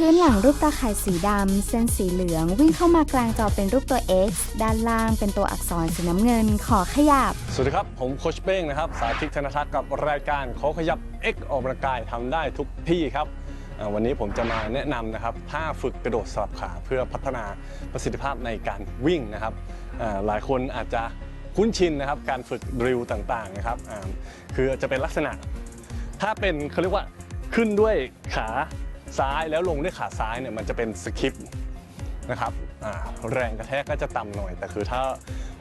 พื้นหลังรูปตาข่ายสีดำ เส้นสีเหลือง วิ่งเข้ามากลางจอเป็นรูปตัว X ด้านล่างเป็นตัวอักษรสีน้ำเงิน ขอขยับ สวัสดีครับ ผมโคชเป้งนะครับ สาธิตธนทัศน์กับรายการขอขยับ X ออกกำลังกายทำได้ทุกที่ครับอ่าวันนี้ผมจะมาแนะนำนะครับท่าฝึกกระโดดสลับขาเพื่อพัฒนาประสิทธิภาพในการวิ่งนะครับอ่าหลายคนอาจจะคุ้นชินนะครับการฝึกดริลต่างๆนะครับอ่าคือจะเป็นลักษณะ ถ้าเป็นเขาเรียกว่าขึ้นด้วยขา ซ้ายแล้วลงด้วยขาซ้ายเนี่ยมันจะเป็นสคิปนะครับแรงกระแทกก็จะต่ำหน่อย แต่คือถ้า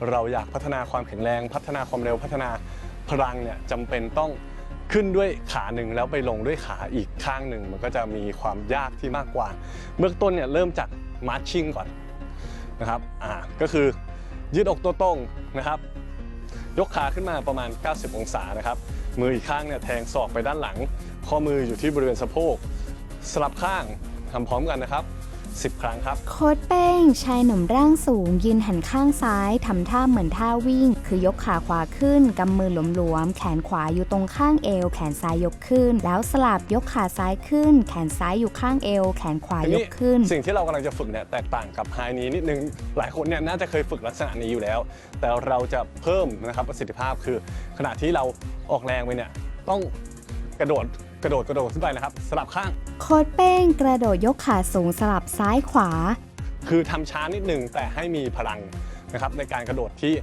เราอยากพัฒนาความแข็งแรง พัฒนาความเร็วพัฒนาพลังเนี่ยจำเป็นต้องขึ้นด้วยขาหนึ่งแล้วไปลงด้วยขาอีกข้างหนึ่งมันก็จะมีความยากที่มากกว่า เบื้องต้นเนี่ยเริ่มจากมาร์ชชิ่งก่อนนะครับอ่าก็คือยืดอกตัวตรงนะครับ ยกขาขึ้นมาประมาณ 90 องศานะครับ มืออีกข้างเนี่ยแทงศอกไปด้านหลัง ข้อมืออยู่ที่บริเวณสะโพก สลับข้างทำพร้อมกันนะครับ 10 ครั้งครับ โค้ดเป้ง ชายหนุ่มร่างสูง ยืนหันข้างซ้ายทำท่าเหมือนท่าวิ่ง คือยกขาขวาขึ้นกำมือหลวมๆ แขนขวาอยู่ตรงข้างเอว แขนซ้ายยกขึ้น แล้วสลับยกขาซ้ายขึ้น แขนซ้ายอยู่ข้างเอว แขนขวาทียนี้กขึ้น สิ่งที่เรากำลังจะฝึกเนี่ยแตกต่างกับไฮนี้นิดนึง หลายคนเนี่ยน่าจะเคยฝึกลักษณะนี้อยู่แล้ว แต่เราจะเพิ่มนะครับประสิทธิภาพคือ ขณะที่เราออกแรงไปเนี่ยต้องกระโดด กระโดดกระโดดขึ้นไปนะครับ สลับข้าง โค้ดเป้งกระโดดยกขาสูงสลับซ้ายขวา คือทำช้านิดนึงแต่ให้มีพลังนะครับในการกระโดดที่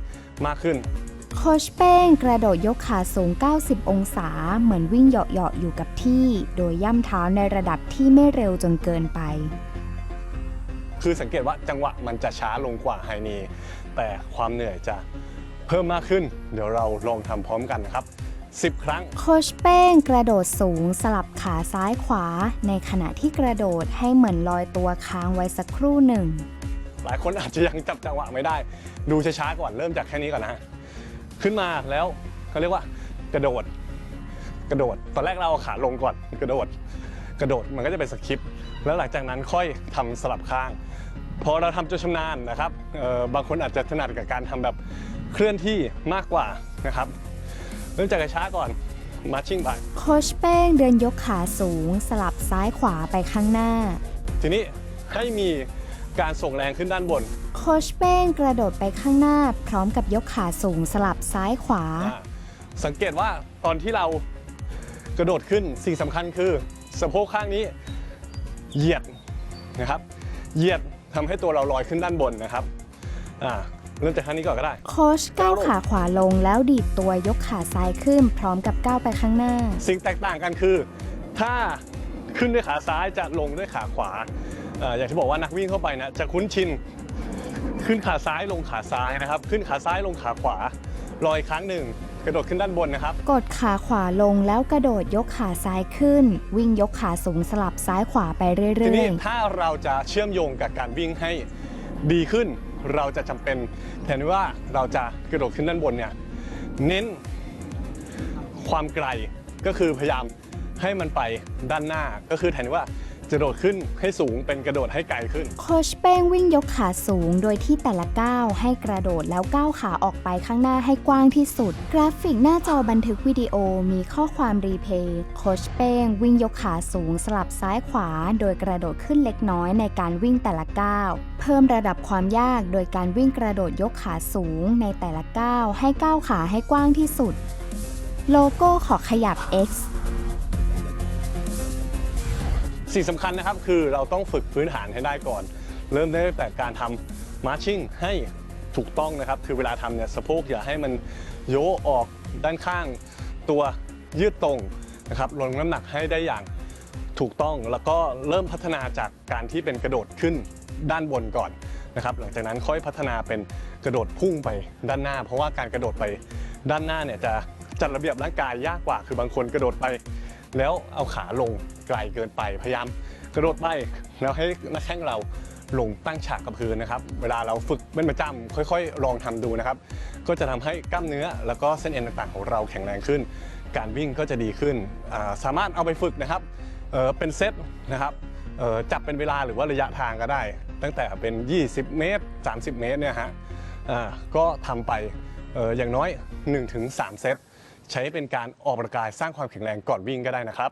มากขึ้น โคชเป้งกระโดดยกขาสูง 90 องศา เหมือนวิ่งเหาะๆอยู่กับที่ โดยย่ำเท้าในระดับที่ไม่เร็วจนเกินไป คือสังเกตว่าจังหวะมันจะช้าลงกว่าไฮนีแต่ความเหนื่อยจะเพิ่มมากขึ้น เดี๋ยวเราลองทำพร้อมกันนะครับ 10 ครั้ง โคชเป้งกระโดดสูงสลับขาซ้ายขวา ในขณะที่กระโดดให้เหมือนลอยตัวค้างไว้สักครู่หนึ่ง หลายคนอาจจะยังจับจังหวะไม่ได้ ดูช้าๆก่อนเริ่มจากแค่นี้ก่อนนะฮะขึ้นมาแล้วเขาเรียกว่ากระโดด กระโดด ตอนแรกเราเอาขาลงก่อนกระโดด กระโดดมันก็จะเป็นสคริปต์แล้วหลังจากนั้นค่อยทำสลับข้าง พอเราทำจนชำนาญนะครับเอ่อบางคนอาจจะถนัดกับการทำแบบเคลื่อนที่มากกว่านะครับ เริ่มจากช้าก่อนมาชิ่งไปโคชเป้งเดินยกขาสูง สลับซ้ายขวาไปข้างหน้า ทีนี้ให้มีการส่งแรงขึ้นด้านบน โคชเป้งกระโดดไปข้างหน้า พร้อมกับยกขาสูงสลับซ้ายขวาอ่าสังเกตว่าตอนที่เรากระโดดขึ้นสิ่งสำคัญคือสะโพกข้างนี้เหยียดนะครับ เหยียดทำให้ตัวเราลอยขึ้นด้านบนนะครับอ่า เริ่มจากข้างนี้ก่อนก็ได้ โคชก้าวขาขวาลงแล้วดีดตัวยกขาซ้ายขึ้น พร้อมกับก้าวไปข้างหน้า สิ่งแตกต่างกันคือ ถ้าขึ้นด้วยขาซ้ายจะลงด้วยขาขวาเอ่ออย่างที่บอกว่านักวิ่งเข้าไปนะจะคุ้นชินขึ้นขาซ้ายลงขาซ้ายนะครับ ขึ้นขาซ้ายลงขาขวาลอยครั้งหนึ่ง กระโดดขึ้นด้านบนนะครับ กดขาขวาลงแล้วกระโดดยกขาซ้ายขึ้น วิ่งยกขาสูงสลับซ้ายขวาไปเรื่ทีอนี้ยถ้าเราจะเชื่อมโยงกับการวิ่งให้ดีขึ้น เราจะจำเป็นแทนว่าเราจะกระโดดขึ้นด้านบนเนี่ยเน้นความไกลก็คือพยายามให้มันไปด้านหน้าก็คือแทนว่า จะโดดขึ้นให้สูงเป็นกระโดดให้ไกลขึ้น โคชเป้งวิ่งยกขาสูงโดยที่แต่ละก้าวให้กระโดดแล้วก้าวขาออกไปข้างหน้าให้กว้างที่สุด กราฟิกหน้าจอบันทึกวิดีโอมีข้อความรีเพย์โคชเป้งวิ่งยกขาสูงสลับซ้ายขวา โดยกระโดดขึ้นเล็กน้อยในการวิ่งแต่ละก้าวเพิ่มระดับความยากโดยการวิ่งกระโดดยกขาสูงในแต่ละก้าวให้ก้าวขาให้กว้างที่สุด โลโก้ขอขยับ X สิ่งสำคัญนะครับคือเราต้องฝึกพื้นฐานให้ได้ก่อน เริ่มได้ตั้งแต่การทำมาร์ชิ่งให้ถูกต้องนะครับ คือเวลาทำเนี่ยสะโพกอย่าให้มันโยออกด้านข้าง ตัวยืดตรงนะครับลงน้ำหนักให้ได้อย่างถูกต้องแล้วก็เริ่มพัฒนาจากการที่เป็นกระโดดขึ้นด้านบนก่อนนะครับ หลังจากนั้นค่อยพัฒนาเป็นกระโดดพุ่งไปด้านหน้า เพราะว่าการกระโดดไปด้านหน้าเนี่ยจะจัดระเบียบร่างกายยากกว่า คือบางคนกระโดดไป แล้วเอาขาลงไกลเกินไปพยายามกระโดดไปแล้วให้นักแข้งเราลงตั้งฉากกับพื้นนะครับ เวลาเราฝึกเป็นประจำค่อยๆ ลองทำดูนะครับ ก็จะทำให้กล้ามเนื้อแล้วก็เส้นเอ็นต่างๆ ของเราแข็งแรงขึ้น การวิ่งก็จะดีขึ้นาสามารถเอาไปฝึกนะครับเเป็นเซตนะครับจับเป็นเวลาหรือว่าระยะทางก็ได้ ตั้งแต่เป็น 20 เมตร 30 เมตรเนี่ยฮะก็ทำไปเอ่ออย่างน้อย 1-3 เซต ใช้เป็นการออกกำลังกายสร้างความแข็งแรงก่อนวิ่งก็ได้นะครับ